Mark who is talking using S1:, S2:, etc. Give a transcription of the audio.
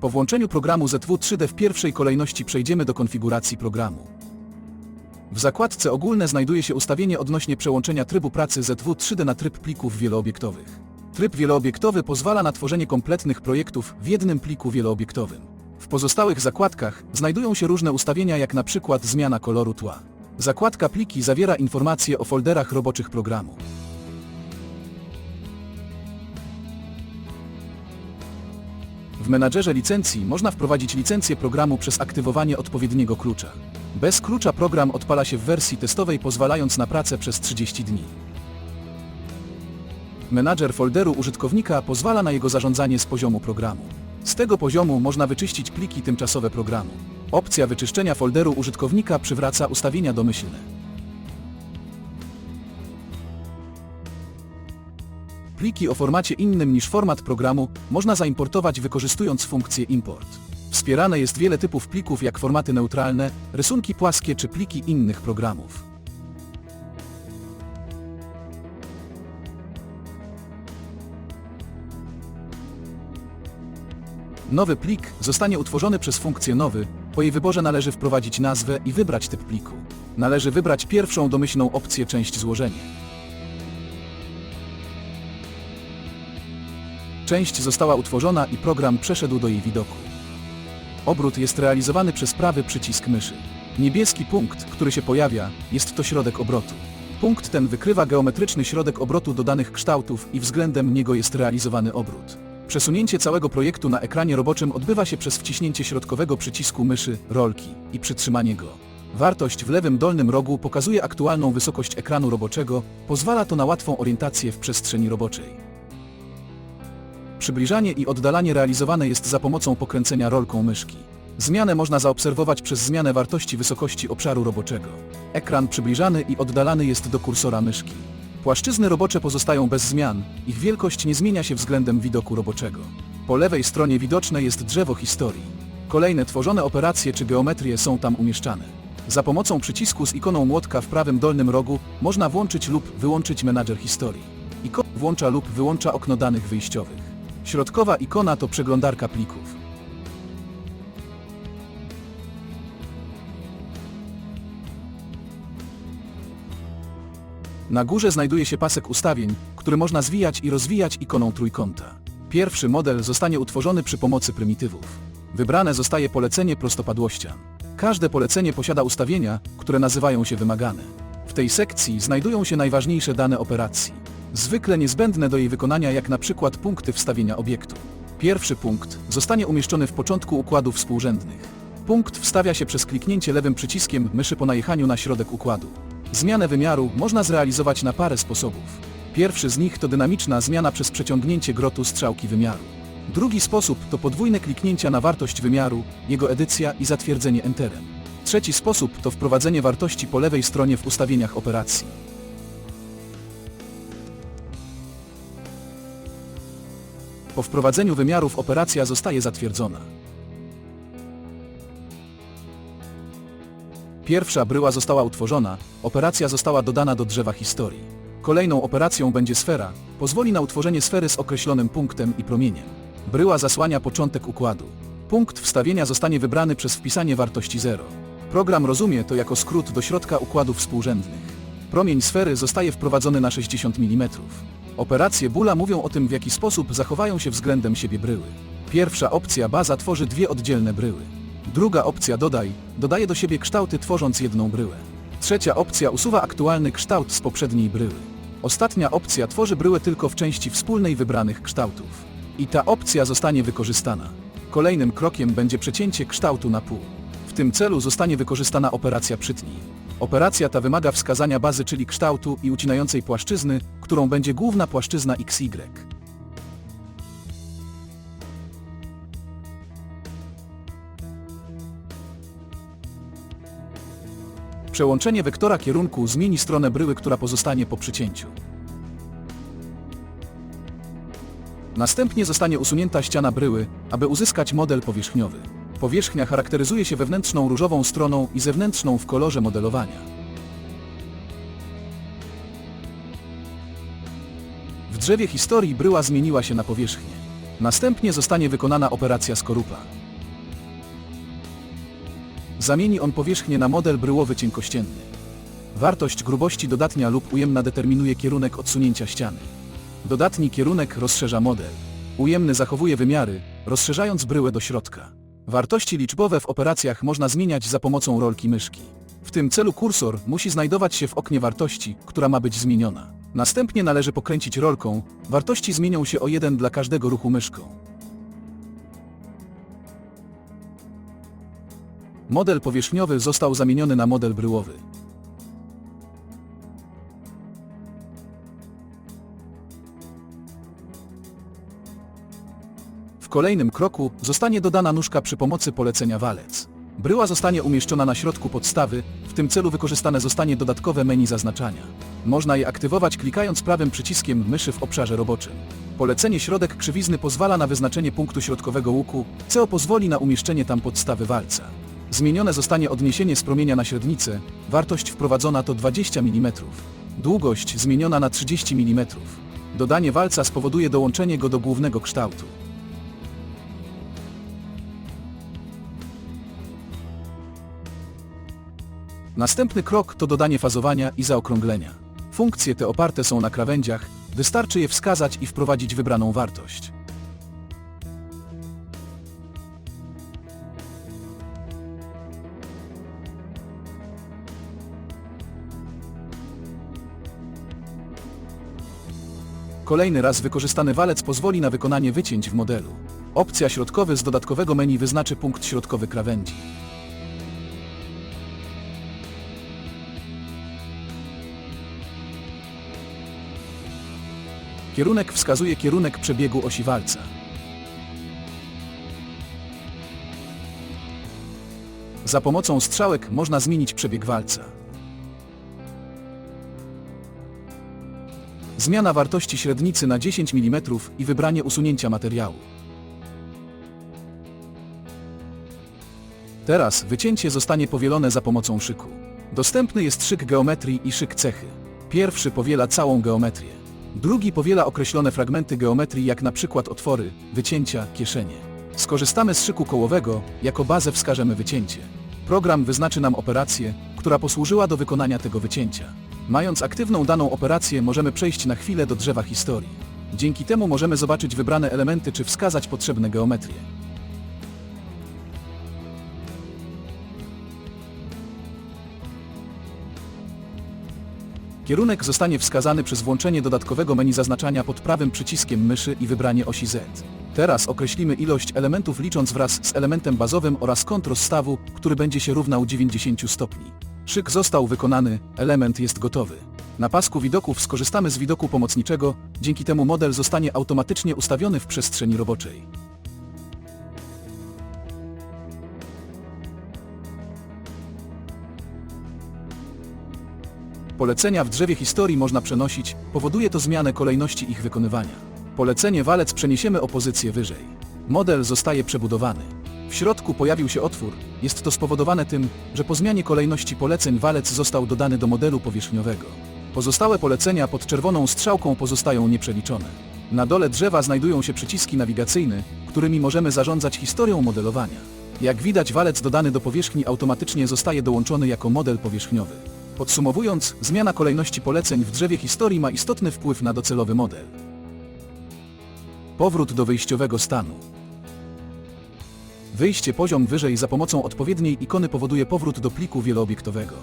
S1: Po włączeniu programu ZW3D w pierwszej kolejności przejdziemy do konfiguracji programu. W zakładce ogólne znajduje się ustawienie odnośnie przełączenia trybu pracy ZW3D na tryb plików wieloobiektowych. Tryb wieloobiektowy pozwala na tworzenie kompletnych projektów w jednym pliku wielooobiektowym. W pozostałych zakładkach znajdują się różne ustawienia jak na przykład zmiana koloru tła. Zakładka pliki zawiera informacje o folderach roboczych programu. Menadżerze licencji można wprowadzić licencję programu przez aktywowanie odpowiedniego klucza. Bez klucza program odpala się w wersji testowej pozwalając na pracę przez 30 dni. Menadżer folderu użytkownika pozwala na jego zarządzanie z poziomu programu. Z tego poziomu można wyczyścić pliki tymczasowe programu. Opcja wyczyszczenia folderu użytkownika przywraca ustawienia domyślne. Pliki o formacie innym niż format programu można zaimportować wykorzystując funkcję import. Wspierane jest wiele typów plików jak formaty neutralne, rysunki płaskie czy pliki innych programów. Nowy plik zostanie utworzony przez funkcję nowy, po jej wyborze należy wprowadzić nazwę i wybrać typ pliku. Należy wybrać pierwszą domyślną opcję część złożenie. Część została utworzona i program przeszedł do jej widoku. Obrót jest realizowany przez prawy przycisk myszy. Niebieski punkt, który się pojawia, jest to środek obrotu. Punkt ten wykrywa geometryczny środek obrotu dodanych kształtów i względem niego jest realizowany obrót. Przesunięcie całego projektu na ekranie roboczym odbywa się przez wciśnięcie środkowego przycisku myszy, rolki i przytrzymanie go. Wartość w lewym dolnym rogu pokazuje aktualną wysokość ekranu roboczego, pozwala to na łatwą orientację w przestrzeni roboczej. Przybliżanie i oddalanie realizowane jest za pomocą pokręcenia rolką myszki. Zmianę można zaobserwować przez zmianę wartości wysokości obszaru roboczego. Ekran przybliżany i oddalany jest do kursora myszki. Płaszczyzny robocze pozostają bez zmian, ich wielkość nie zmienia się względem widoku roboczego. Po lewej stronie widoczne jest drzewo historii. Kolejne tworzone operacje czy geometrie są tam umieszczane. Za pomocą przycisku z ikoną młotka w prawym dolnym rogu można włączyć lub wyłączyć menadżer historii. Ikon włącza lub wyłącza okno danych wyjściowych. Środkowa ikona to przeglądarka plików. Na górze znajduje się pasek ustawień, który można zwijać i rozwijać ikoną trójkąta. Pierwszy model zostanie utworzony przy pomocy prymitywów. Wybrane zostaje polecenie prostopadłościan. Każde polecenie posiada ustawienia, które nazywają się wymagane. W tej sekcji znajdują się najważniejsze dane operacji. Zwykle niezbędne do jej wykonania jak na przykład punkty wstawienia obiektu. Pierwszy punkt zostanie umieszczony w początku układów współrzędnych. Punkt wstawia się przez kliknięcie lewym przyciskiem myszy po najechaniu na środek układu. Zmianę wymiaru można zrealizować na parę sposobów. Pierwszy z nich to dynamiczna zmiana przez przeciągnięcie grotu strzałki wymiaru. Drugi sposób to podwójne kliknięcia na wartość wymiaru, jego edycja i zatwierdzenie Enterem. Trzeci sposób to wprowadzenie wartości po lewej stronie w ustawieniach operacji. Po wprowadzeniu wymiarów operacja zostaje zatwierdzona. Pierwsza bryła została utworzona, operacja została dodana do drzewa historii. Kolejną operacją będzie sfera, pozwoli na utworzenie sfery z określonym punktem i promieniem. Bryła zasłania początek układu. Punkt wstawienia zostanie wybrany przez wpisanie wartości 0. Program rozumie to jako skrót do środka układów współrzędnych. Promień sfery zostaje wprowadzony na 60 mm. Operacje Bula mówią o tym w jaki sposób zachowają się względem siebie bryły. Pierwsza opcja baza tworzy dwie oddzielne bryły. Druga opcja dodaj, dodaje do siebie kształty tworząc jedną bryłę. Trzecia opcja usuwa aktualny kształt z poprzedniej bryły. Ostatnia opcja tworzy bryłę tylko w części wspólnej wybranych kształtów. I ta opcja zostanie wykorzystana. Kolejnym krokiem będzie przecięcie kształtu na pół. W tym celu zostanie wykorzystana operacja przytnij. Operacja ta wymaga wskazania bazy czyli kształtu i ucinającej płaszczyzny, którą będzie główna płaszczyzna XY. Przełączenie wektora kierunku zmieni stronę bryły, która pozostanie po przycięciu. Następnie zostanie usunięta ściana bryły, aby uzyskać model powierzchniowy. Powierzchnia charakteryzuje się wewnętrzną różową stroną i zewnętrzną w kolorze modelowania. Drzewie historii bryła zmieniła się na powierzchnię. Następnie zostanie wykonana operacja skorupa. Zamieni on powierzchnię na model bryłowy cienkościenny. Wartość grubości dodatnia lub ujemna determinuje kierunek odsunięcia ściany. Dodatni kierunek rozszerza model. Ujemny zachowuje wymiary, rozszerzając bryłę do środka. Wartości liczbowe w operacjach można zmieniać za pomocą rolki myszki. W tym celu kursor musi znajdować się w oknie wartości, która ma być zmieniona. Następnie należy pokręcić rolką, wartości zmienią się o jeden dla każdego ruchu myszką. Model powierzchniowy został zamieniony na model bryłowy. W kolejnym kroku zostanie dodana nóżka przy pomocy polecenia walec. Bryła zostanie umieszczona na środku podstawy, w tym celu wykorzystane zostanie dodatkowe menu zaznaczania. Można je aktywować klikając prawym przyciskiem myszy w obszarze roboczym. Polecenie środek krzywizny pozwala na wyznaczenie punktu środkowego łuku, co pozwoli na umieszczenie tam podstawy walca. Zmienione zostanie odniesienie z promienia na średnicę, wartość wprowadzona to 20 mm. Długość zmieniona na 30 mm. Dodanie walca spowoduje dołączenie go do głównego kształtu. Następny krok to dodanie fazowania i zaokrąglenia. Funkcje te oparte są na krawędziach, wystarczy je wskazać i wprowadzić wybraną wartość. Kolejny raz wykorzystany walec pozwoli na wykonanie wycięć w modelu. Opcja środkowy z dodatkowego menu wyznaczy punkt środkowy krawędzi. Kierunek wskazuje kierunek przebiegu osi walca. Za pomocą strzałek można zmienić przebieg walca. Zmiana wartości średnicy na 10 mm i wybranie usunięcia materiału. Teraz wycięcie zostanie powielone za pomocą szyku. Dostępny jest szyk geometrii i szyk cechy. Pierwszy powiela całą geometrię. Drugi powiela określone fragmenty geometrii jak na przykład otwory, wycięcia, kieszenie. Skorzystamy z szyku kołowego, jako bazę wskażemy wycięcie. Program wyznaczy nam operację, która posłużyła do wykonania tego wycięcia. Mając aktywną daną operację możemy przejść na chwilę do drzewa historii. Dzięki temu możemy zobaczyć wybrane elementy czy wskazać potrzebne geometrie. Kierunek zostanie wskazany przez włączenie dodatkowego menu zaznaczania pod prawym przyciskiem myszy i wybranie osi Z. Teraz określimy ilość elementów licząc wraz z elementem bazowym oraz kąt rozstawu, który będzie się równał 90 stopni. Szyk został wykonany, element jest gotowy. Na pasku widoków skorzystamy z widoku pomocniczego, dzięki temu model zostanie automatycznie ustawiony w przestrzeni roboczej. Polecenia w drzewie historii można przenosić, powoduje to zmianę kolejności ich wykonywania. Polecenie walec przeniesiemy o pozycję wyżej. Model zostaje przebudowany. W środku pojawił się otwór, jest to spowodowane tym, że po zmianie kolejności poleceń walec został dodany do modelu powierzchniowego. Pozostałe polecenia pod czerwoną strzałką pozostają nieprzeliczone. Na dole drzewa znajdują się przyciski nawigacyjne, którymi możemy zarządzać historią modelowania. Jak widać walec dodany do powierzchni automatycznie zostaje dołączony jako model powierzchniowy. Podsumowując, zmiana kolejności poleceń w drzewie historii ma istotny wpływ na docelowy model. Powrót do wyjściowego stanu. Wyjście poziom wyżej za pomocą odpowiedniej ikony powoduje powrót do pliku wieloobiektowego.